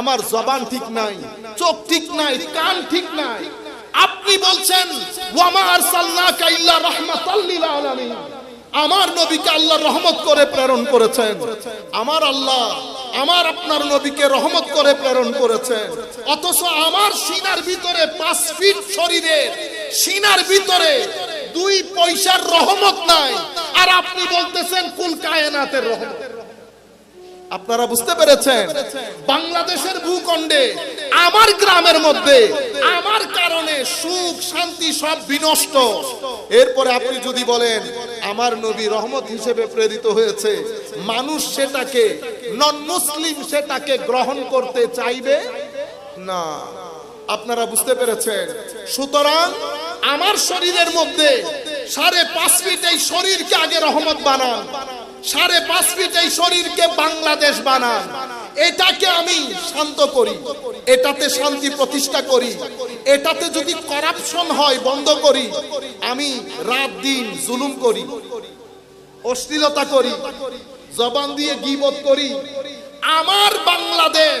আমার জবান ঠিক নাই, চোখ ঠিক নাই, কান ঠিক নাই। আপনি বলছেন, ওয়ামা আরসালনাকা ইল্লা রাহমাতাল্লিল আলামিন। আমার নবীকে আল্লাহ রহমত করে প্রেরণ করেছেন। আমার আল্লাহ আমার আপনার নবীকে রহমত করে প্রেরণ করেছেন। অথচ আমার সিনার ভিতরে পাঁচ ফিট শরীরে, সিনার ভিতরে দুই পয়সার রহমত নাই। আর আপনি বলতেছেন কুল কায়নাতের রহমত? আপনারা বুঝতে পেরেছেন? বাংলাদেশের ভূখণ্ডে, আমার গ্রামের মধ্যে, আমার কারণে সুখ, শান্তি সব বিনষ্ট। এরপরে আপনি যদি বলেন, আমার নবী রহমত হিসেবে প্রেরিত হয়েছে, মানুষ সেটাকে নন মুসলিম সেটাকে গ্রহণ করতে চাইবে? না। আপনারা বুঝতে পেরেছেন? সুতরাং, আমার শরীরের মধ্যে সাড়ে পাঁচ ফিট এই শরীরকে আগে রহমত বানান, সাড়ে পাঁচ ফিট এই শরীরকে বাংলাদেশ বানান। এটাকে আমি শান্ত করি, এটাতে শান্তি প্রতিষ্ঠা করি, এটাতে যদি করাপশন হয়, বন্ধ করি, আমি রাত দিন জুলুম করি, অশ্লীলতা করি, জবান দিয়ে গিবত করি, আমার বাংলাদেশ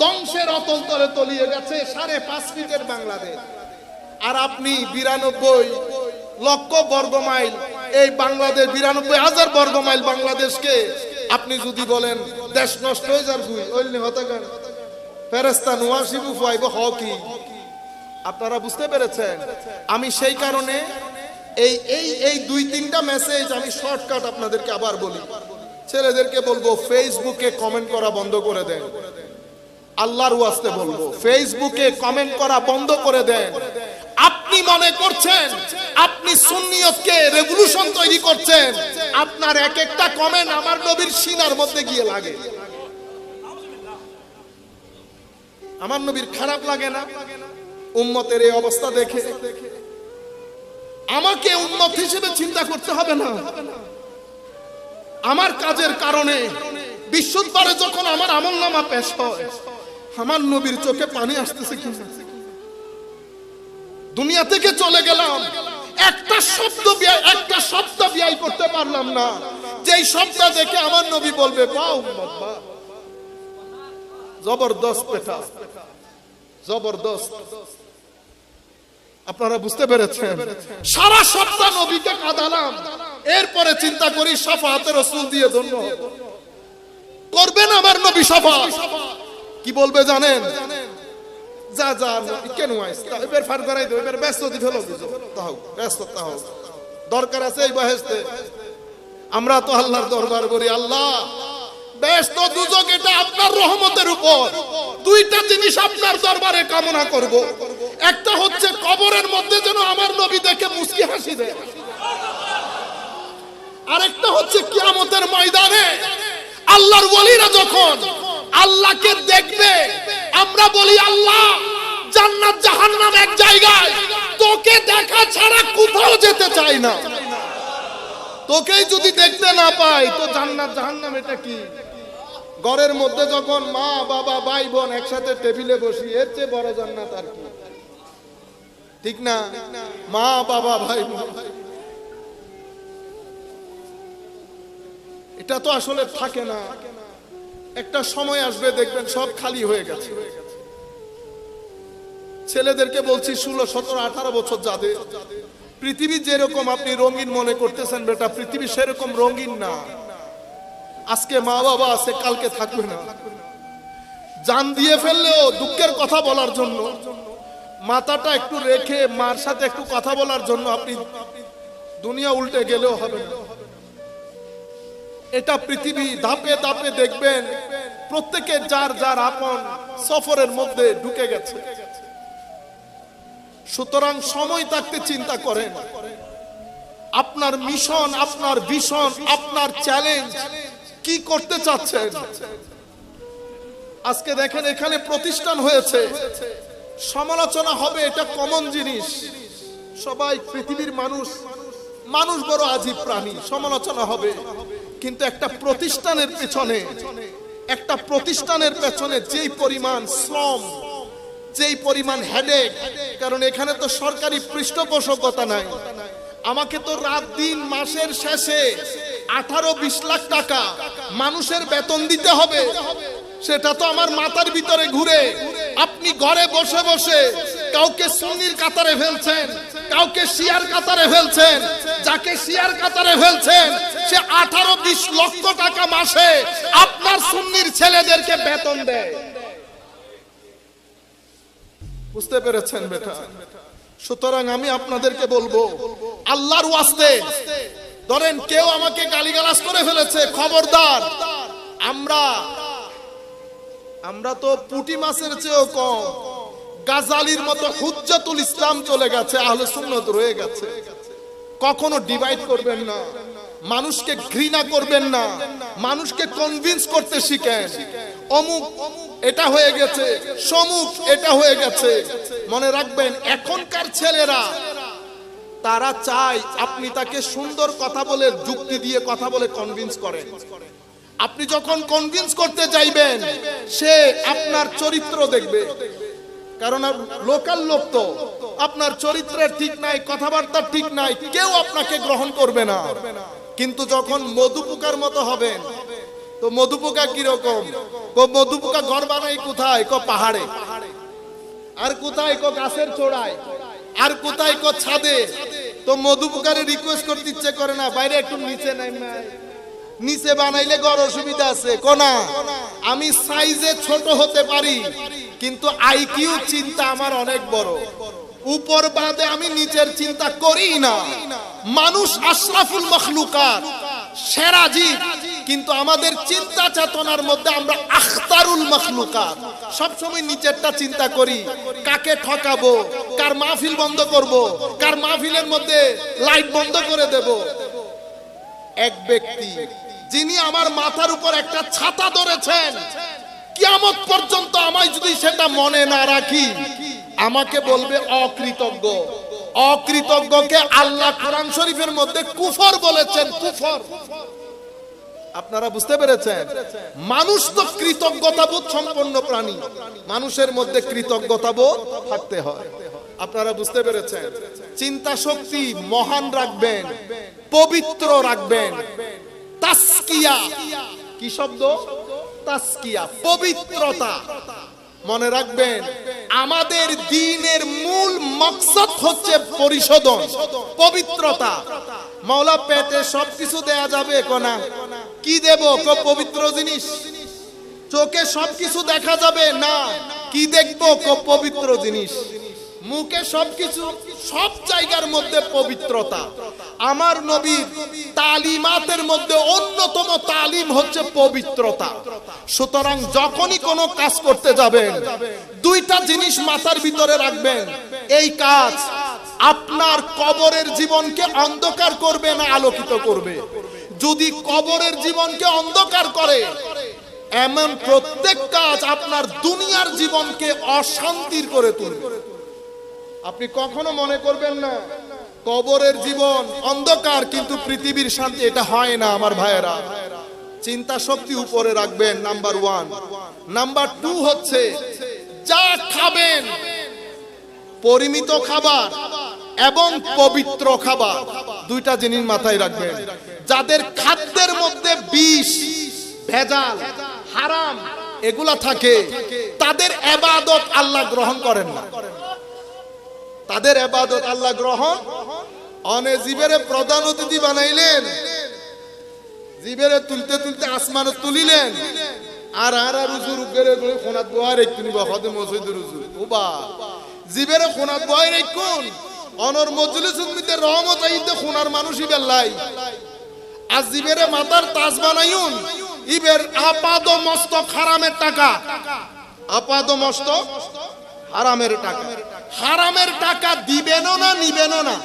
ধ্বংসের অতল তলে তলিয়ে গেছে সাড়ে পাঁচ ফিটের বাংলাদেশ। আর আপনি বিরানব্বই লক্ষ বর্গ মাইল, এই বাংলাদেশ, বিরানব্বই হাজার বর্গ মাইল বাংলাদেশকে আপনি যদি বলেন, দেশ নষ্ট হয়ে যার গুই ওইলি হতাকার ফেরেস্তা নোয়াশিবু ফাইব হকি। আপনারা বুঝতে পেরেছেন? আমি সেই কারণে এই এই এই দুই, তিনটা মেসেজ আমি শর্টকাট আপনাদেরকে আবার বলি। ছেলেদেরকে বলব ফেসবুকে কমেন্ট করা বন্ধ করে দেন। আল্লাহর ওয়াস্তে বলব ফেসবুকে কমেন্ট করা বন্ধ করে দেন। আপনি মনে করছেন আপনি সুন্নিয়তকে রেভলিউশন তৈরি করছেন? আপনার এক একটা কমেন্ট আমার নবীর সিনার মধ্যে গিয়ে লাগে। আমার নবীর খারাপ লাগে না? উম্মতের এই অবস্থা দেখে। আমাকে উন্মত হিসেবে চিন্তা করতে হবে না। আমার কাজের কারণে বিশ্বদবারে যখন আমার আমল নামা পেশ হয়, আমার নবীর চোখে পানি আসতেছে কিনা? দুনিয়া থেকে চলে গেলাম। একটা শব্দ একটা শব্দ ব্যয় করতে পারলাম না। যেই শব্দ দেখে আমার নবী বলবে জবরদস্ত পেটা জবরদস্ত। আপনারা বুঝতে পেরেছেন? সারা সপ্তাহ নবীকে কাঁদালাম। এরপরে চিন্তা করি সাফাতে রসুল দিয়ে ধন্য। করবেন আমার নবী সাফা কি বলবে জানেন? যা যা কেন আইস? এবার ফার করাই দেবো এবার ব্যস্ত দি ফেলো বুঝো তাও ব্যস্ত তাও দরকার আছে এই বয়সতে। আমরা তো আল্লাহর দরবার করি, আল্লাহ। ব্যস্ত দুজক, এটা আপনার রহমতের উপর। দুইটা জিনিস আপনার দরবারে কামনা করব। একটা হচ্ছে কবরের মধ্যে যেন আমার নবী দেখে মুস্কি হাসি দেয়। আরেকটা হচ্ছে কিয়ামতের ময়দানে আল্লাহর ওলিরা যখন আল্লাহকে দেখবে। আমরা বলি, আল্লাহ, জান্নাত জাহান্নাম এক জায়গায়। তোকে দেখা ছাড়া কোথাও যেতে চাই না। তোকেই যদি দেখতে না পাই, তো জান্নাত জাহান্নাম এটা কি? ঘরের মধ্যে যখন মা, বাবা ভাই বোন একসাথে টেবিলে বসি, এর চেয়ে বড় জান্নাত আর কি? ঠিক না? মা, বাবা ভাই বোন এটা তো আসলে থাকে না। একটা সময় আসবে, দেখবেন সব খালি হয়ে গেছে। ছেলেদেরকে বলছি, ষোলো, সতেরো, আঠারো বছর যাদের, পৃথিবী যেরকম আপনি রঙিন মনে করতেছেন বেটা, পৃথিবী সেরকম রঙিন না। আজকে মা বাবা আছে, কালকে থাকবে না। জান দিয়ে ফেললেও দুঃখের কথা বলার জন্য, মাথাটা একটু রেখে মার সাথে একটু কথা বলার জন্য আপনি দুনিয়া উল্টে গেলেও হবে না। এটা পৃথিবী ধাপে ধাপে দেখবেন, প্রত্যেকে যার যার আপন সফরের মধ্যে ঢুকে গেছে। সুতরাং সময় থাকতে চিন্তা করেন, আপনার মিশন, আপনার ভিশন, আপনার চ্যালেঞ্জ কি করতে চাচ্ছেন? আজকে দেখেন এখানে প্রতিষ্ঠান হয়েছে। সমালোচনা হবে, এটা কমন জিনিস। সবাই পৃথিবীর মানুষ মানুষ বড় আজীব প্রাণী, সমালোচনা হবে। কিন্তু একটা প্রতিষ্ঠানের পেছনে, একটা প্রতিষ্ঠানের পেছনে যেই পরিমাণ শ্রম, যেই পরিমাণ হেডেক কারণ এখানে তো সরকারি পৃষ্ঠপোষকতা নাই। আমাকে তো রাত দিন মাসের শেষে আঠারো বিশ লাখ টাকা মানুষের বেতন দিতে হবে। সেটা তো আমার মাথার ভিতরে ঘুরে। আপনি ঘরে বসে বসে কাউকে সুন্নির কাতারে ফেলছেন। কাউকে শিয়ার কাতারে ফেলছেন, যাকে শিয়ার কাতারে ফেলছেন, সে আঠারো বিশ লক্ষ টাকা মাসে আপনার সুন্নির ছেলেদেরকে বেতন দেয়। বুঝতে পেরেছেন বেটা? সুতরাং আমি আপনাদেরকে বলব, আল্লাহর ওয়াস্তে, ধরেন কেউ আমাকে গালিগালাজ করে ফেলেছে, খবরদার, আমরা আমরা তো পুটি মাছের চেয়েও কম। গাজালির মতো হুজ্জাতুল ইসলাম চলে গেছে, আহলে সুন্নত রয়ে গেছে। কখনো ডিভাইড করবেন না, মানুষকে ঘৃণা করবেন না, মানুষকে কনভিন্স করতে শিখেন। অমুক এটা হয়ে গেছে, সমুক এটা হয়ে গেছে। মনে রাখবেন, এখনকার ছেলেরা, তারা চায় আপনি তাকে সুন্দর কথা বলে, যুক্তি দিয়ে কথা বলে কনভিন্স করেন। আপনি যখন কনভিন্স করতে চাইবেন, সে আপনার চরিত্র দেখবে। কারণ লোকাল লোক তো। আপনার চরিত্রের ঠিক নাই, কথাবার্তা ঠিক নাই, কেউ আপনাকে গ্রহণ করবে না। কিন্তু যখন মধুপোকার মতো হবেন, তো মধুপোকা কীরকম? কো মধুপোকা ঘর বানাই কোথায়? কো পাহাড়ে। আর কোথায় কো গাছের চোড়ায়? আর কোথায় কো ছাদে? তো মধুপোকারে রিকোয়েস্ট করতে ইচ্ছে করে না, বাইরে একটু নিচে নাই নিচে বানাইলে গড় অসুবিধা আছে কোনা আমি সাইজে ছোট হতে পারি, কিন্তু আইকিউ চিন্তা আমার অনেক বড়। উপর বাদে আমি নিচের চিন্তা করি না। মানুষ আশরাফুল মখলুকাত, সেরা জীব, কিন্তু আমাদের চিন্তা চেতনার মধ্যে আমরা আখতারুল মখলুকাত। সবসময় নিচেরটা চিন্তা করি, কাকে ঠকাবো, কার মাহফিল বন্ধ করব, কার মাহফিলের মধ্যে লাইট বন্ধ করে দেব। এক ব্যক্তি যিনি আমার মাথার উপর একটা ছাতা ধরেছেন। কিয়ামত পর্যন্ত আমায় যদি সেটা মনে না রাখি, আমাকে বলবে অকৃতজ্ঞ। অকৃতজ্ঞকে আল্লাহ কোরআন শরীফের মধ্যে কুফর বলেছেন, কুফর। আপনারা বুঝতে পেরেছেন? মানুষ তো কৃতজ্ঞতা বোধ সম্পন্ন প্রাণী। মানুষের মধ্যে কৃতজ্ঞতা বোধ থাকতে হয়। আপনারা বুঝতে পেরেছেন? চিন্তা শক্তি মহান রাখবেন। পবিত্র রাখবেন। তাস্কিয়া। কি শব্দ? তাস্কিয়া। পবিত্রতা। মনে রাখবেন, আমাদের দিনের মূল মকসদ হচ্ছে পরিশোধন, পবিত্রতা। মাওলা পেটে সবকিছু দেয়া যাবে কোনা কি দেব? কো পবিত্র জিনিস? চোখে সবকিছু দেখা যাবে? না। কি দেখব? কো পবিত্র জিনিস। মুখে সবকিছু, সব জায়গার মধ্যে পবিত্রতা। আমার নবীর তালিমাতের মধ্যে অন্যতম তালিম হচ্ছে পবিত্রতা। সুতরাং যখনই কোনো কাজ করতে যাবেন, দুইটা জিনিস মাথার ভিতরে রাখবেন। এই কাজ আপনার কবরের জীবনকে অন্ধকার করবে না আলোকিত করবে। যদি কবরের জীবনকে অন্ধকার করে, এমন প্রত্যেক কাজ আপনার দুনিয়ার জীবনকে অশান্তির করে তুলবে। আপনি কখনো মনে করবেন না কবরের জীবন অন্ধকার, কিন্তু পৃথিবীর শান্তি, এটা হয় না, আমার ভাইয়েরা। চিন্তা শক্তি উপরে রাখবেন, নাম্বার ওয়ান। নাম্বার টু হচ্ছে, যা খাবেন, পরিমিত খাবার এবং পবিত্র খাবার, দুইটা জিনিস মাথায় রাখবেন। যাদের খাদ্যের মধ্যে বিষ, ভেজাল, হারাম, এগুলা থাকে, তাদের এবাদত আল্লাহ গ্রহণ করেন না। তাদের এবাদত আল্লাহ গ্রহণ। অনে জীবেরে প্রধান অতিথি বানাইলেন। জীবেরে তুলতে তুলতে আসমানে তুলিলেন। আর আর আর উজুর উগেরে গলে খোনাত দোয়ার একটু নিবা হদে মসজিদের উজুর ওবা। জীবেরে খোনাত দোয়ার একুন অনর মজলিস উম্মিতে রহমত আইতে খোনার মানুষই বেল্লাই আর জীবেরে মাতার তাজ বানাইউন। ইবের আপাদ মস্তক হারামের টাকা। আপাদ মস্তক হারামের টাকা। হারামের টাকা দিবেনও না, নিবেনও না।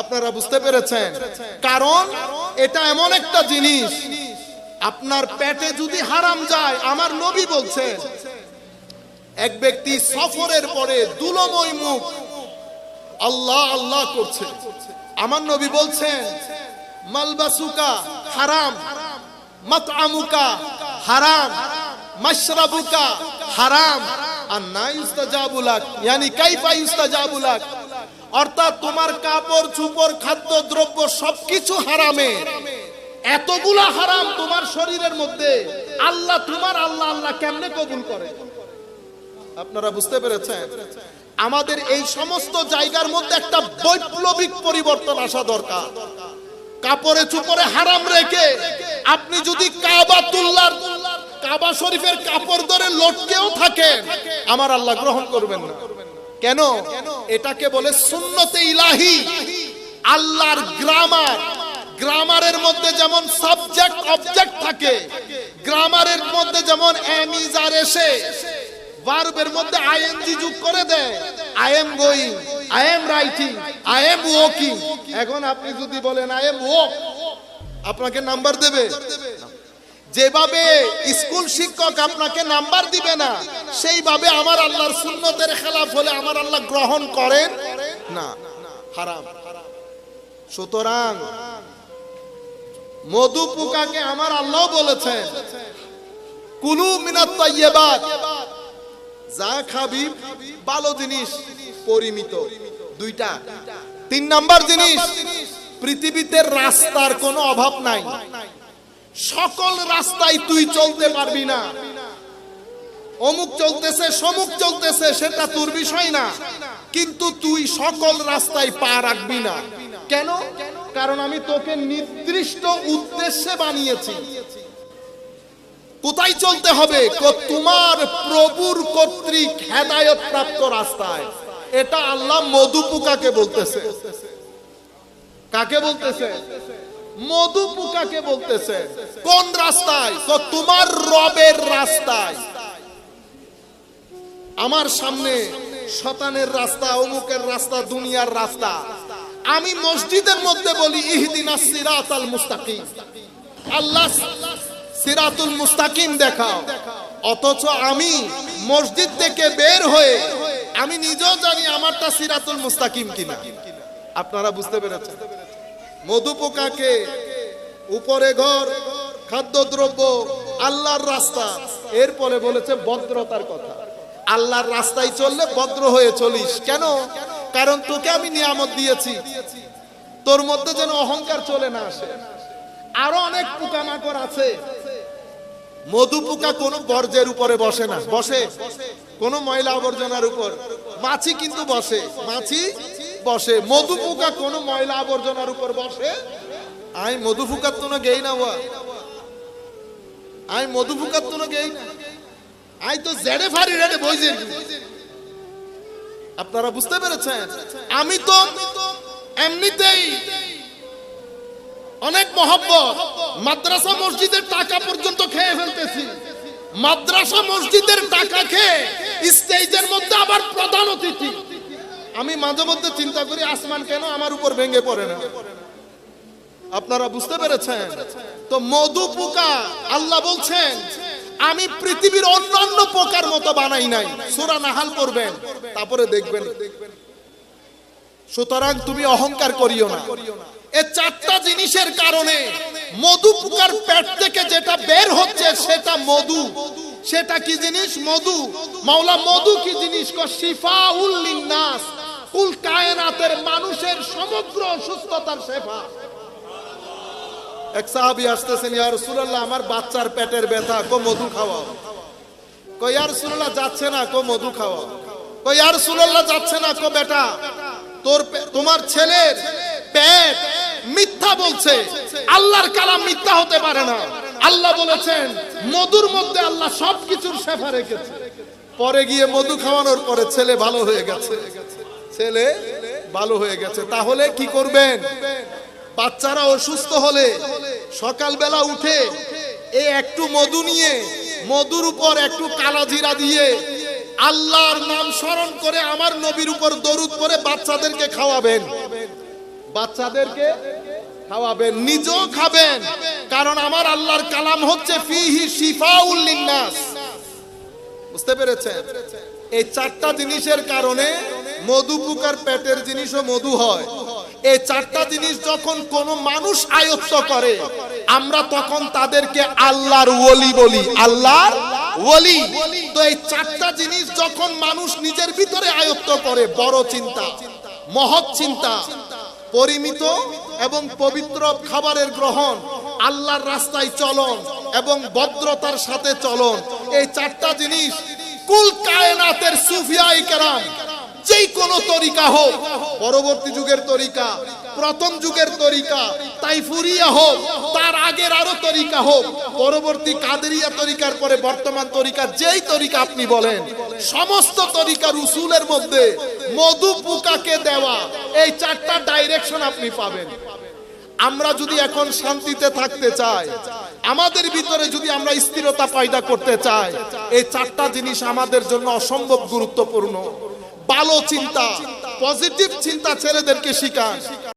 আপনারা বুঝতে পেরেছেন? কারণ এটা এমন একটা জিনিস, আপনার পেটে যদি হারাম যায়, আমার নবী বলছেন, এক ব্যক্তি সফরের পরে দুলময় মুখ আল্লাহ আল্লাহ করছে। আমার নবী বলছেন, মালবাসুকা হারাম, মাতআমুকা হারাম, মাশরাবুকা হারাম। আর না ইয়ানি কাইফা অর্থাৎ তোমার কাপড়, চুপড়, খাদ্য, দ্রব্য সবকিছু হারামে। এতগুলা হারাম তোমার শরীরের মধ্যে। আল্লাহ তোমার আল্লাহ আল্লাহ কেমনে কবুল করে? আপনারা বুঝতে পেরেছেন? আমাদের এই সমস্ত জায়গার মধ্যে একটা বৈপ্লবিক পরিবর্তন আসা দরকার। কাপড়ে, চুপড়ে হারাম রেখে আপনি যদি কাবাতুল্লাহ কাবা শরীফের কাপড় ধরে লটকেও থাকে। আমার আল্লাহ গ্রহণ করবেন না। কেন? এটাকে বলে সুন্নতে ইলাহি। আল্লাহর গ্রামার। গ্রামারের মধ্যে যেমন সাবজেক্ট, অবজেক্ট থাকে, গ্রামারের মধ্যে যেমন এম ইজ আর এসে ভার্বের মধ্যে আইএনজি যোগ করে দেয়। I am going, I am writing, I am walking. এখন আপনি যদি বলেন, আই এম ওয়াক, আপনাকে নাম্বার দেবে। যেভাবে স্কুল শিক্ষক আপনাকে নাম্বার দিবে না, সেইভাবে আমার আল্লাহর সুন্নতের খেলাফ হলে আমার আল্লাহ গ্রহণ করেন? না। হারাম। সুতরাং মধু পোকাকে আমার আল্লাহ বলেছেন, কুলু মিনাত যা খাবি, ভালো জিনিস, পরিমিত। দুইটা। তিন নাম্বার জিনিস, পৃথিবীতে রাস্তার কোনো অভাব নাই। সকল রাস্তায় তুই চলতে পারবি না। অমুক চলতেছে, সমুক চলতেছে, সেটা তোর বিষয় না। কিন্তু তুই সকল রাস্তায় পা রাখবি না। কেন? কারণ আমি তোকে নির্দিষ্ট উদ্দেশ্যে বানিয়েছি। কোথায় চলতে হবে? তোমার প্রভুর কর্তৃক হেদায়ত প্রাপ্ত রাস্তায়। এটা আল্লাহ মধুপুকাকে বলতেছে। কাকে বলতেছে? মধুপুকাকে বলতেছে, কোন রাস্তায়? তোমার রবের রাস্তায়। আমার সামনে শতানের রাস্তা, অমুকের রাস্তা, দুনিয়ার রাস্তা। আমি মসজিদের মধ্যে বলি ইহদিনা সিরাত আল মুস্তাকিম। আল্লাহ, সিরাতুল মুস্তাকিম দেখাও। অথচ আমি মসজিদ থেকে বের হয়ে, আমি নিজেও জানি আমারটা সিরাতুল মুস্তাকিম কিনা। আপনারা বুঝতে পেরেছেন? মধু পোকাকে উপরে ঘর, খাদ্যদ্রব্য, আল্লাহর রাস্তা। এরপরে বলেছে ভদ্রতার কথা। আল্লাহর রাস্তায় চললে ভদ্র হয়ে চলিস। কেন? কারণ তোকে আমি নিয়ামত দিয়েছি। তোর মধ্যে যেন অহংকার চলে না আসে। আরও অনেক পোকামাকড় আছে। মধু পোকা কোনো বর্জ্যের উপরে বসে না। বসে। কোনো ময়লা আবর্জনার উপর। মাছি কিন্তু বসে। মাছি বসে, মধু পোকা কোনো ময়লা আবর্জনার উপর বসে? আই, মধু ফুকার তো না গেই না ওয়া। আই, মধু ফুকার তো না গেই না। আই তো জেডে ফারি রেডে বইজে আপনারা বুঝতে পেরেছেন? আমি তো এমনিতেই অনেক মহব্বত। মাদ্রাসা মসজিদের টাকা পর্যন্ত খেয়ে ফেলতেছি। মাদ্রাসা মসজিদের টাকা খেয়ে স্টেজের মধ্যে আবার প্রধান অতিথি। আমি মাঝে মধ্যে চিন্তা করি, আসমান কেন আমার উপর ভেঙে পড়ে না? আপনারা বুঝতে পেরেছেন? তো মধু পোকা, আল্লাহ বলছেন, আমি পৃথিবীর অন্যান্য পোকার মতো বানাই নাই। সুরা নাহাল করবেন তারপরে দেখবেন। সুতরাং তুমি অহংকার করিও না। এ চারটা জিনিসের কারণে মধু পোকার পেট থেকে যেটা বের হচ্ছে সেটা মধু। সেটা কি জিনিস? মধু। মাওলা, মধু কি জিনিস? শিফা উল্লিন্নাস কুল কায়নাতের মানুষের সমগ্র অসুস্থতার শেফা। এক সাহাবী আসতেছেন, ইয়া রাসূলুল্লাহ, আমার বাচ্চার পেটের ব্যথা, কো মধু খাওয়াও। কো ইয়া রাসূলুল্লাহ, যাচ্ছে না, কো মধু খাওয়াও। কো ইয়া রাসূলুল্লাহ, যাচ্ছে না, কো বেটা, তোর তোমার ছেলের পেট মিথ্যা বলছে। আল্লাহর কালাম মিথ্যা হতে পারে না। আল্লাহ বলেছেন, মধুর মধ্যে আল্লাহ সবকিছুর শেফা রেখেছে। পরে গিয়ে মধু খাওয়ানোর পরে ছেলে ভালো হয়ে গেছে। ছেলে ভালো হয়ে গেছে, তাহলে কি করবেন? বাচ্চারা অসুস্থ হলে সকালবেলা উঠে এই একটু মধু নিয়ে, মধুর উপর একটু কালাজিরা দিয়ে আল্লাহর নাম স্মরণ করে আমার নবীর উপর দরুদ করে বাচ্চাদেরকে খাওয়াবেন। বাচ্চাদেরকে খাওয়াবেন, নিজেও খাবেন, কারণ আমার আল্লাহর কালাম হচ্ছে ফিহি শিফাউল লিন্নাস। বুঝতে পেরেছেন? এই চারটা জিনিসের কারণে মধু পোকার পেটের জিনিসও মধু হয়। এই চারটা জিনিস যখন কোন মানুষ আয়ত্ত করে, আমরা তখন তাদেরকে আল্লাহর ওলি বলি। আল্লাহর ওলি। তো এই চারটা জিনিস যখন মানুষ নিজের ভিতরে আয়ত্ত করে, বড় চিন্তা, মহৎ চিন্তা, পরিমিত এবং পবিত্র খাবারের গ্রহণ, আল্লাহর রাস্তায় চলন এবং ভদ্রতার সাথে চলন, এই চারটা জিনিস কুল কায়নাতের সুফিয়াই কেরাম। যেই কোন তরিকা হোক, পরবর্তী যুগের তরিকা, প্রথম যুগের তরিকা, তাইফুরিয়া হোক, তার আগের আরও তরিকা হোক, পরবর্তী কাদেরিয়া তরিকার পরে বর্তমান তরিকা, যেই তরিকা আপনি বলেন, সমস্ত তরিকার উসুলের মধ্যে মধু পোকাকে দেওয়া, এই চারটা ডাইরেকশন আপনি পাবেন। আমরা যদি এখন শান্তিতে থাকতে চাই, আমাদের ভিতরে যদি আমরা স্থিরতা পয়দা করতে চাই, এই চারটা জিনিস আমাদের জন্য অসম্ভব গুরুত্বপূর্ণ। ভালো চিন্তা পজিটিভ চিন্তা ছেলেদেরকে শিখান।